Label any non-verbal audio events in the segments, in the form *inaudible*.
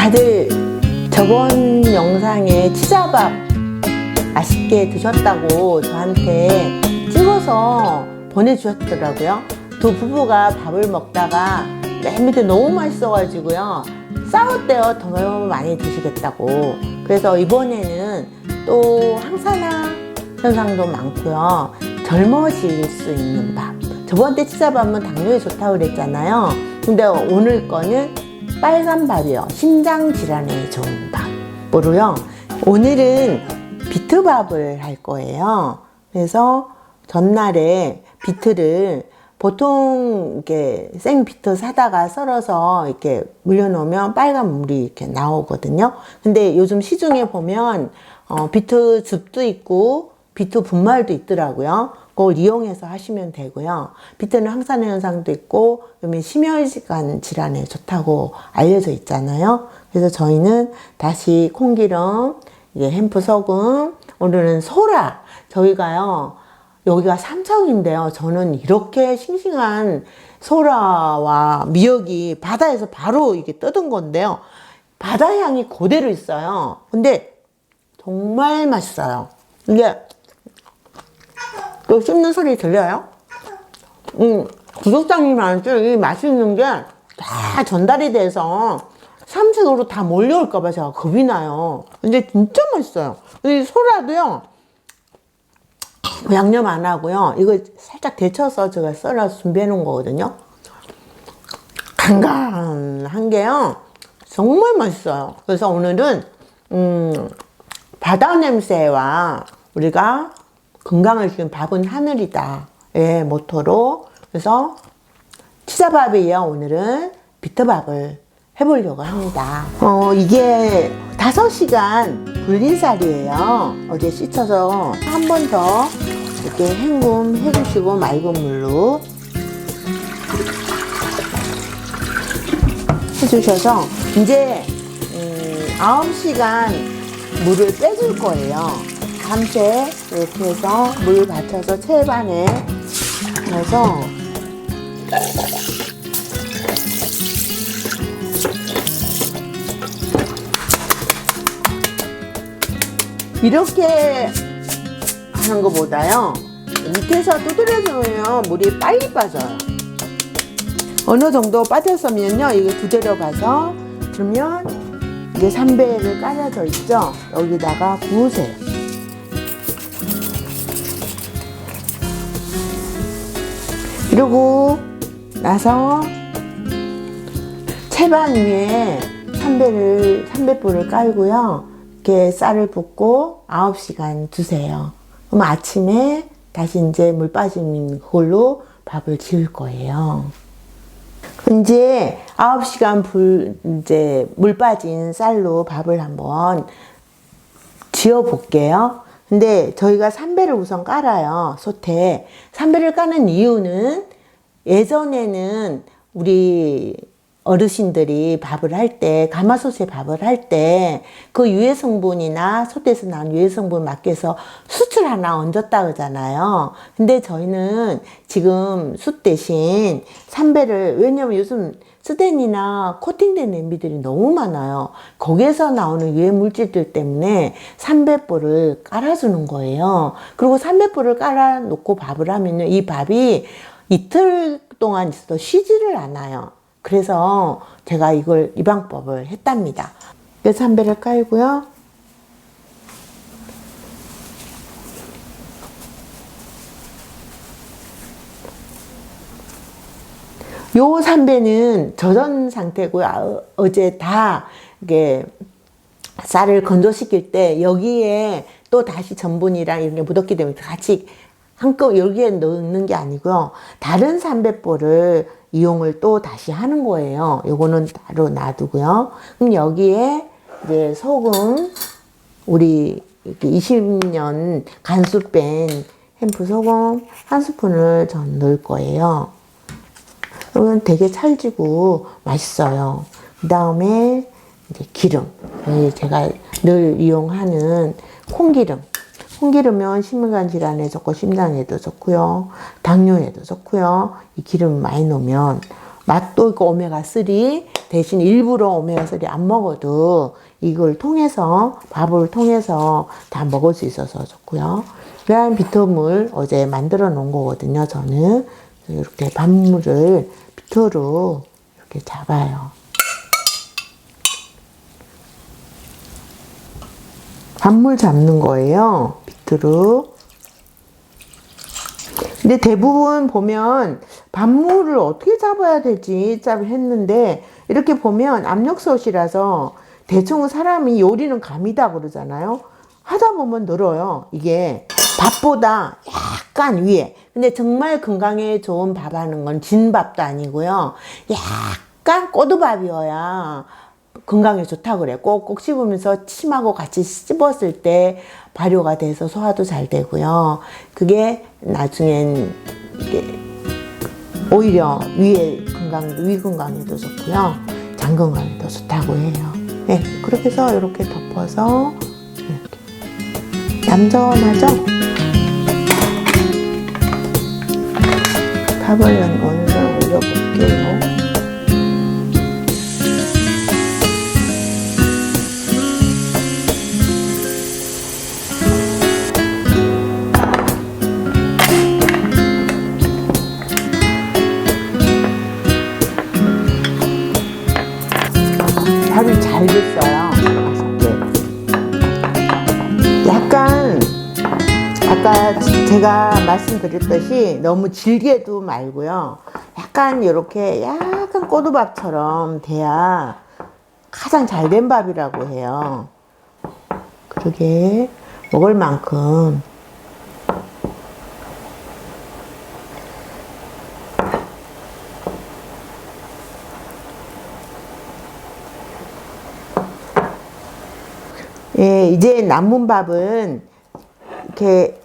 음, 다들 저번 영상에 치자밥 맛있게 드셨다고 저한테 찍어서 보내주셨더라고요. 두 부부가 밥을 먹다가 맨 밑에 너무 맛있어가지고요. 싸웠대요. 더 많이 드시겠다고. 그래서 이번에는 또 항산화 현상도 많고요. 젊어질 수 있는 밥. 저번 때 치자밥은 당뇨에 좋다고 그랬잖아요. 근데 오늘 거는 빨간 밥이요. 심장 질환에 좋은 밥. 뭐로요? 오늘은 비트밥을 할 거예요. 그래서 전날에 비트를 보통 이렇게 생 비트 사다가 썰어서 이렇게 물려놓으면 빨간 물이 이렇게 나오거든요. 근데 요즘 시중에 보면 어, 비트 즙도 있고 비트 분말도 있더라고요. 그걸 이용해서 하시면 되고요. 비트는 항산화 현상도 있고 그러면 심혈관 질환에 좋다고 알려져 있잖아요. 그래서 저희는 다시 콩기름, 이제 햄프 소금, 오늘은 소라. 저희가요. 여기가 삼성인데요. 저는 이렇게 싱싱한 소라와 미역이 바다에서 바로 이게 뜯은 건데요. 바다 향이 그대로 있어요. 근데 정말 맛있어요. 이게 또 씹는 소리 들려요? 음, 구독자님한테 이 맛있는 게 다 전달이 돼서 삼색으로 다 몰려올까봐 제가 겁이 나요. 근데 진짜 맛있어요. 이 소라도요, 양념 안 하고요. 이거 살짝 데쳐서 제가 썰어서 준비해 놓은 거거든요. 간간한 게요. 정말 맛있어요. 그래서 오늘은, 음, 바다 냄새와 우리가 건강을 주는 밥은 하늘이다. 예, 모토로. 그래서 치자밥이에요. 오늘은 비트밥을 해보려고 합니다. 어, 이게 5시간 불린 쌀이에요. 어제 씻어서 한 번 더 이렇게 헹굼 해주시고 맑은 물로 해주셔서 이제 음, 9시간 물을 빼줄 거예요. 밤새 이렇게 해서 물 받쳐서 채반에 넣어서 이렇게 하는 것보다요 밑에서 두드려주면 물이 빨리 빠져요. 어느 정도 빠졌으면요 이게 두드려 봐서 그러면 이제 삼배를 깔아져 있죠? 여기다가 부으세요 그리고 나서 채반 위에 삼배를 삼배불을 깔고요. 이렇게 쌀을 붓고 9시간 두세요. 그럼 아침에 다시 이제 물 빠진 그걸로 밥을 지을 거예요. 이제 9시간 불, 이제 물 빠진 쌀로 밥을 한번 지어 볼게요. 근데 저희가 삼배를 우선 깔아요. 솥에. 삼배를 까는 이유는 예전에는 우리 어르신들이 밥을 할 때, 가마솥에 밥을 할 때, 그 유해 성분이나 솥에서 나온 유해 성분 맡겨서 숯을 하나 얹었다 그러잖아요. 근데 저희는 지금 숯 대신 삼배를, 왜냐면 요즘 스텐이나 코팅된 냄비들이 너무 많아요. 거기에서 나오는 유해 물질들 때문에 삼배불을 깔아주는 거예요. 그리고 삼배불을 깔아놓고 밥을 하면요. 이 밥이 이틀 동안 있어도 쉬지를 않아요. 그래서 제가 이걸 이 방법을 했답니다. 그래서 삼배를 깔고요. 요 삼배는 젖은 상태고요. 아, 어제 다 이게 쌀을 건조시킬 때 여기에 또 다시 전분이랑 이런 게 묻었기 때문에 같이 한꺼 여기에 넣는 게 아니고요. 다른 삼배볼을 이용을 또 다시 하는 거예요. 요거는 따로 놔두고요. 그럼 여기에 이제 소금 우리 이렇게 20년 간수 뺀 햄프 소금 한 스푼을 전 넣을 거예요. 그러면 되게 찰지고 맛있어요. 그 다음에 이제 기름. 예, 제가 늘 이용하는 콩기름. 콩기름은 심혈관 질환에 좋고 심장에도 좋고요. 당뇨에도 좋고요. 이 기름 많이 넣으면 맛도 있고 오메가3 대신 일부러 오메가3 안 먹어도 이걸 통해서 밥을 통해서 다 먹을 수 있어서 좋고요. 그다음 비토물 어제 만들어 놓은 거거든요. 저는 이렇게 밥물을 비토로 이렇게 잡아요. 밥물 잡는 거예요. 비트로. 근데 대부분 보면 밥물을 어떻게 잡아야 되지 짭 했는데 이렇게 보면 압력솥이라서 대충 사람이 요리는 감이다 그러잖아요. 하다 보면 늘어요. 이게 밥보다 약간 위에. 근데 정말 건강에 좋은 밥 하는 건 진밥도 아니고요. 약간 꼬두밥이어야 건강에 좋다 그래. 꼭꼭 씹으면서 침하고 같이 씹었을 때 발효가 돼서 소화도 잘 되고요. 그게 나중엔 이게 오히려 위에 건강, 위 건강에도 좋고요. 장 건강에도 좋다고 해요. 네, 그렇게 해서 이렇게 덮어서 이렇게 얌전하죠? 밥을 정도 올려볼게요. 아까 제가 말씀드렸듯이 너무 질게도 말고요. 약간 이렇게 약간 꼬두밥처럼 돼야 가장 잘 된 밥이라고 해요. 그러게 먹을 만큼 예, 이제 남은 밥은 이렇게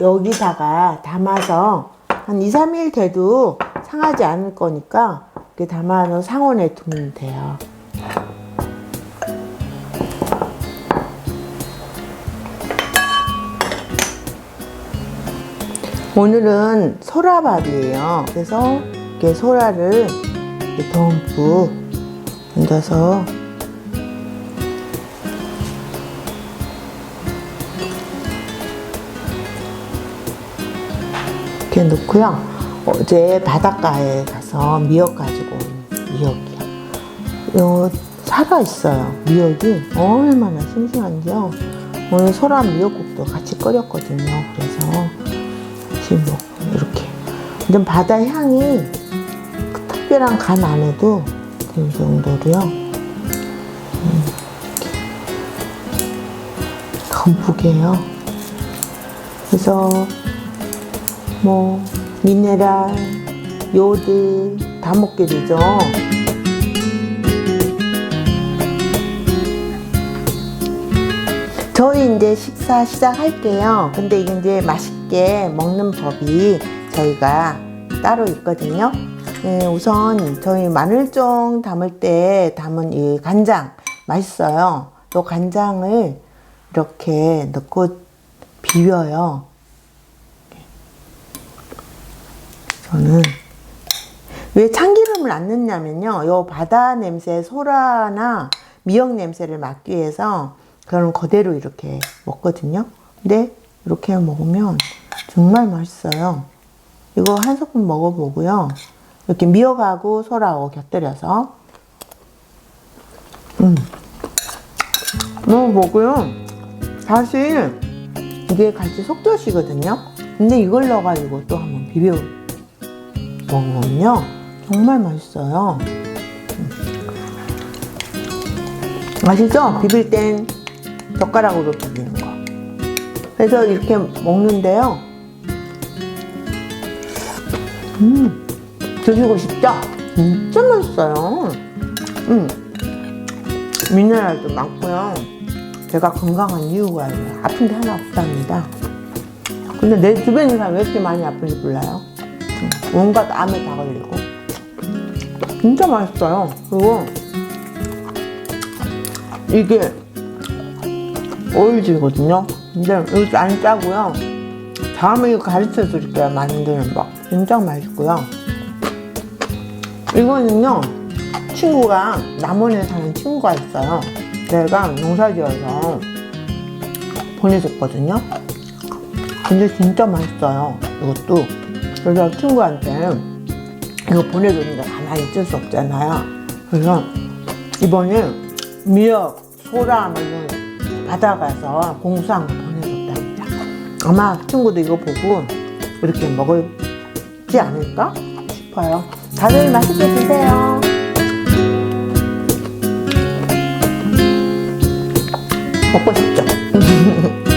여기다가 담아서 한 2, 3일 돼도 상하지 않을 거니까 이렇게 담아서 상온에 두면 돼요. 오늘은 소라밥이에요. 그래서 이렇게 소라를 이렇게 듬뿍 얹어서 이렇게 넣고요. 어제 바닷가에 가서 미역 가지고 온 미역이요. 요 살아 있어요. 미역이 얼마나 싱싱한지요. 오늘 소라 미역국도 같이 끓였거든요. 그래서 지금 뭐 이렇게 완전 바다 향이 그 특별한 간 안 해도 그 정도로요. 음, 듬뿍해요. 그래서 뭐 미네랄, 요드 다 먹게 되죠. 저희 이제 식사 시작할게요. 근데 이제 맛있게 먹는 법이 저희가 따로 있거든요. 예, 우선 저희 마늘종 담을 때 담은 이 간장 맛있어요. 또 간장을 이렇게 넣고 비벼요. 저는 왜 참기름을 안 넣냐면요. 요 바다 냄새, 소라나 미역 냄새를 막기 위해서 그런 그대로 이렇게 먹거든요. 근데 이렇게 먹으면 정말 맛있어요. 이거 한 스푼 먹어보고요. 이렇게 미역하고 소라하고 곁들여서 음. 먹어보고요. 사실 이게 같이 속젓이거든요. 근데 이걸 넣어가지고 또 한번 비벼 먹으면요. 정말 맛있어요. 음. 맛있죠? 비빌 땐 젓가락으로 비비는 거. 그래서 이렇게 먹는데요. 음 드시고 싶죠? 진짜 맛있어요. 음 미네랄도 많고요. 제가 건강한 이유가 아픈 게 하나 없답니다. 근데 내 주변 사람 왜 이렇게 많이 아픈지 몰라요 온갖 암에 다 걸리고 진짜 맛있어요 그리고 이게 오일지거든요 근데 이것도 안 짜고요 다음에 이거 가르쳐 드릴게요 만드는 법 진짜 맛있고요 이거는요 친구가 남원에 사는 친구가 있어요. 내가 농사지어서 보내줬거든요. 근데 진짜 맛있어요. 이것도. 그래서 친구한테 이거 보내줬는데 가만히 있을 수 없잖아요. 그래서 이번에 미역, 소라 뭐 이런 받아가서 공수한 거 보내줬답니다. 아마 친구도 이거 보고 이렇게 먹을지 않을까 싶어요. 다들 맛있게 드세요. 먹고? *laughs*